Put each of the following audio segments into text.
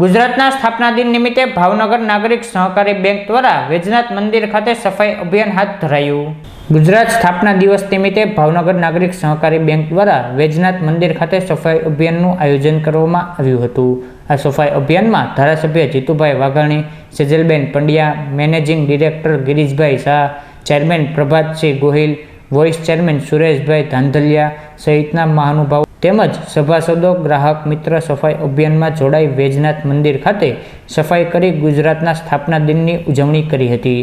ગુજરાતના સ્થાપના દિન નિમિત્તે ભાવનગર નાગરિક સહકારી બેંક દ્વારા વૈજનાથ મંદિર ખાતે સફાઈ અભિયાન હાથ ધરાયું. ગુજરાત સ્થાપના દિવસ નિમિત્તે ભાવનગર નાગરિક સહકારી બેંક દ્વારા વૈજનાથ મંદિર ખાતે સફાઈ અભિયાનનું આયોજન કરવામાં આવ્યું હતું. આ સફાઈ અભિયાનમાં ધારાસભ્ય Jitubhai Vaghani, Sejalben Pandya, managing director Girishbhai Shah, chairman Prabhatsinh Gohil vice chairman Sureshbhai Dhandhaliya સહિતના મહાનુભાવો તેમજ સભાસદો, ગ્રાહક, મિત્ર સફાઈ અભિયાનમાં જોડાઈ વૈજનાથ મંદિર ખાતે સફાઈ કરી ગુજરાતના સ્થાપના દિનની ઉજવણી કરી હતી.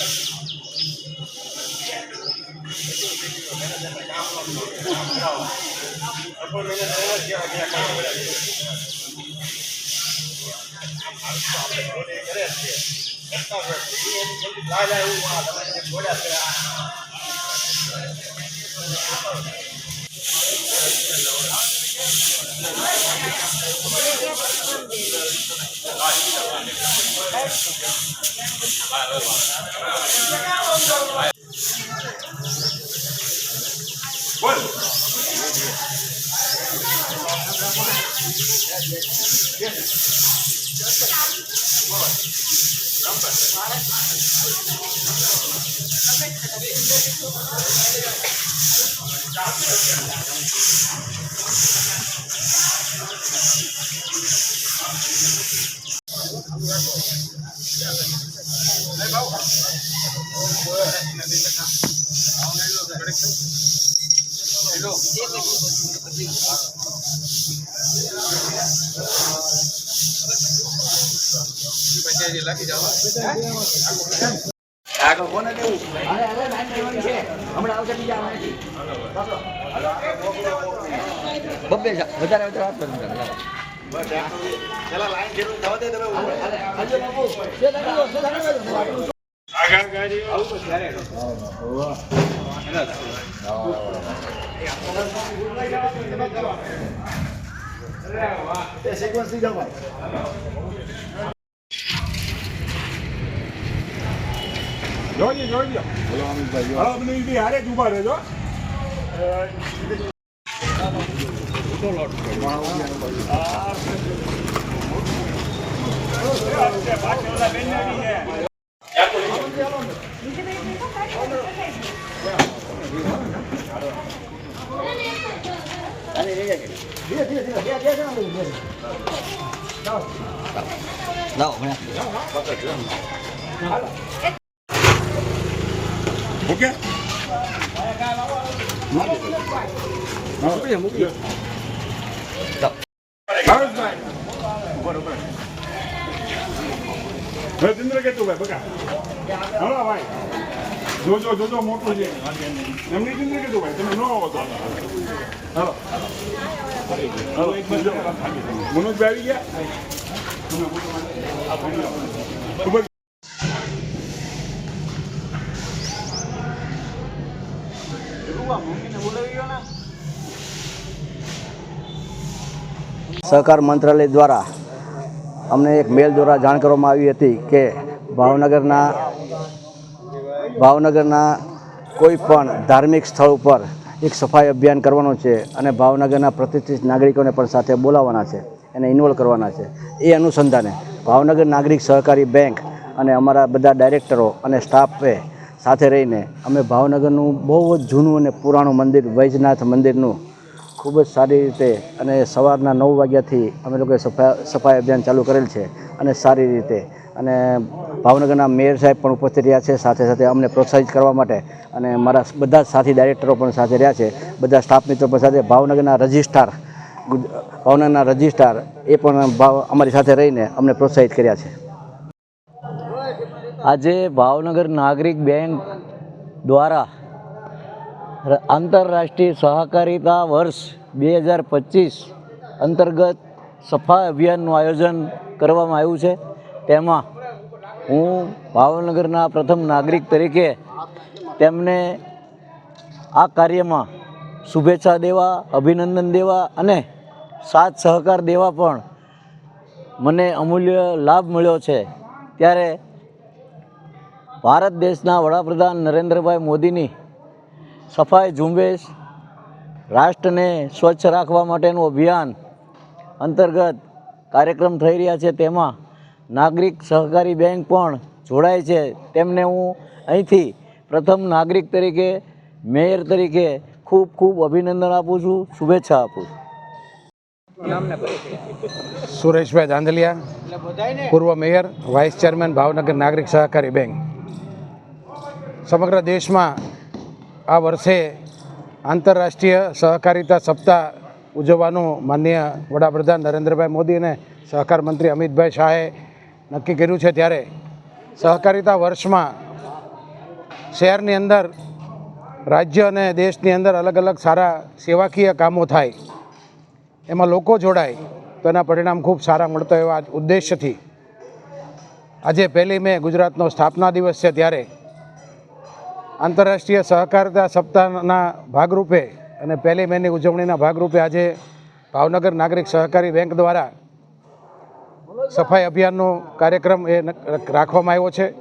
来来来，我来，我来，我来。બોલ Hey, Bo. Oh, boy. I think that's આગળ કોને દેવું બબ્બે છે વધારે વધારે વાત કરો પેલા લાઈન જેટલું થવા દે તમે જોઈજો જોઈજો હા બધું ઈ બી હારે જ ઊભા રહેજો લાવો ઓકે મૂકી મૂકી ચંદ્ર કેતું ભાઈ બકા હા ભાઈ જોજો જોજો મોટું છે. એમની જિંદગી કેતું ભાઈ, તમે ન આવો તો. હાલો. આવી ગયા? સહકાર મંત્રાલય દ્વારા અમને એક મેલ દ્વારા જાણ કરવામાં આવી હતી કે ભાવનગરના ભાવનગરના કોઈ પણ ધાર્મિક સ્થળ ઉપર એક સફાઈ અભિયાન કરવાનું છે અને ભાવનગરના પ્રતિષ્ઠિત નાગરિકોને પણ સાથે બોલાવવાના છે, એને ઇન્વોલ્વ કરવાના છે. એ અનુસંધાને ભાવનગર નાગરિક સહકારી બેંક અને અમારા બધા ડાયરેક્ટરો અને સ્ટાફે સાથે રહીને અમે ભાવનગરનું બહુ જ જૂનું અને પુરાણું મંદિર, વૈજનાથ મંદિરનું ખૂબ જ સારી રીતે અને સવારના નવ વાગ્યાથી અમે લોકોએ સફાઈ સફાઈ અભિયાન ચાલુ કરેલ છે અને સારી રીતે અને ભાવનગરના મેયર સાહેબ પણ ઉપસ્થિત રહ્યા છે. સાથે સાથે અમને પ્રોત્સાહિત કરવા માટે અને મારા બધા સાથી ડાયરેક્ટરો પણ સાથે રહ્યા છે. બધા સ્ટાફ મિત્રો પણ સાથે. ભાવનગરના રજિસ્ટ્રાર ભાવનગરના રજિસ્ટ્રાર એ પણ ભાવ, અમારી સાથે રહીને અમને પ્રોત્સાહિત કર્યા છે. આજે ભાવનગર નાગરિક બેંક દ્વારા આંતરરાષ્ટ્રીય સહકારિતા વર્ષ બે હજાર પચીસ અંતર્ગત સફા અભિયાનનું આયોજન કરવામાં આવ્યું છે. તેમાં હું ભાવનગરના પ્રથમ નાગરિક તરીકે તેમને આ કાર્યમાં શુભેચ્છા દેવા, અભિનંદન દેવા અને સાથ સહકાર દેવા પણ મને અમૂલ્ય લાભ મળ્યો છે. ત્યારે ભારત દેશના વડાપ્રધાન નરેન્દ્રભાઈ મોદીની સફાઈ ઝુંબેશ, રાષ્ટ્રને સ્વચ્છ રાખવા માટેનું અભિયાન અંતર્ગત કાર્યક્રમ થઈ રહ્યા છે. તેમાં નાગરિક સહકારી બેંક પણ જોડાય છે. તેમને હું અહીંથી પ્રથમ નાગરિક તરીકે, મેયર તરીકે ખૂબ ખૂબ અભિનંદન આપું છું, શુભેચ્છા આપું સુરેશભાઈ ધાંધલિયા, પૂર્વ મેયર, વાઇસ ચેરમેન, ભાવનગર નાગરિક સહકારી બેંક. સમગ્ર દેશમાં આ વર્ષે આંતરરાષ્ટ્રીય સહકારિતા સપ્તાહ ઉજવવાનું માન્ય વડાપ્રધાન નરેન્દ્રભાઈ મોદી અને સહકાર મંત્રી અમિતભાઈ શાહે નક્કી કર્યું છે ત્યારે સહકારિતા વર્ષમાં શહેરની અંદર, રાજ્ય અને દેશની અંદર અલગ અલગ સારા સેવાકીય કામો થાય, એમાં લોકો જોડાય, તો એના પરિણામ ખૂબ સારા મળતો એવા ઉદ્દેશ્યથી. આજે પહેલી મે ગુજરાતનો સ્થાપના દિવસ છે ત્યારે આંતરરાષ્ટ્રીય સહકારિતા સપ્તાહના ભાગરૂપે અને પહેલી મેની ઉજવણીના ભાગરૂપે આજે ભાવનગર નાગરિક સહકારી બેંક દ્વારા સફાઈ અભિયાનનો કાર્યક્રમ એ રાખવામાં આવ્યો છે.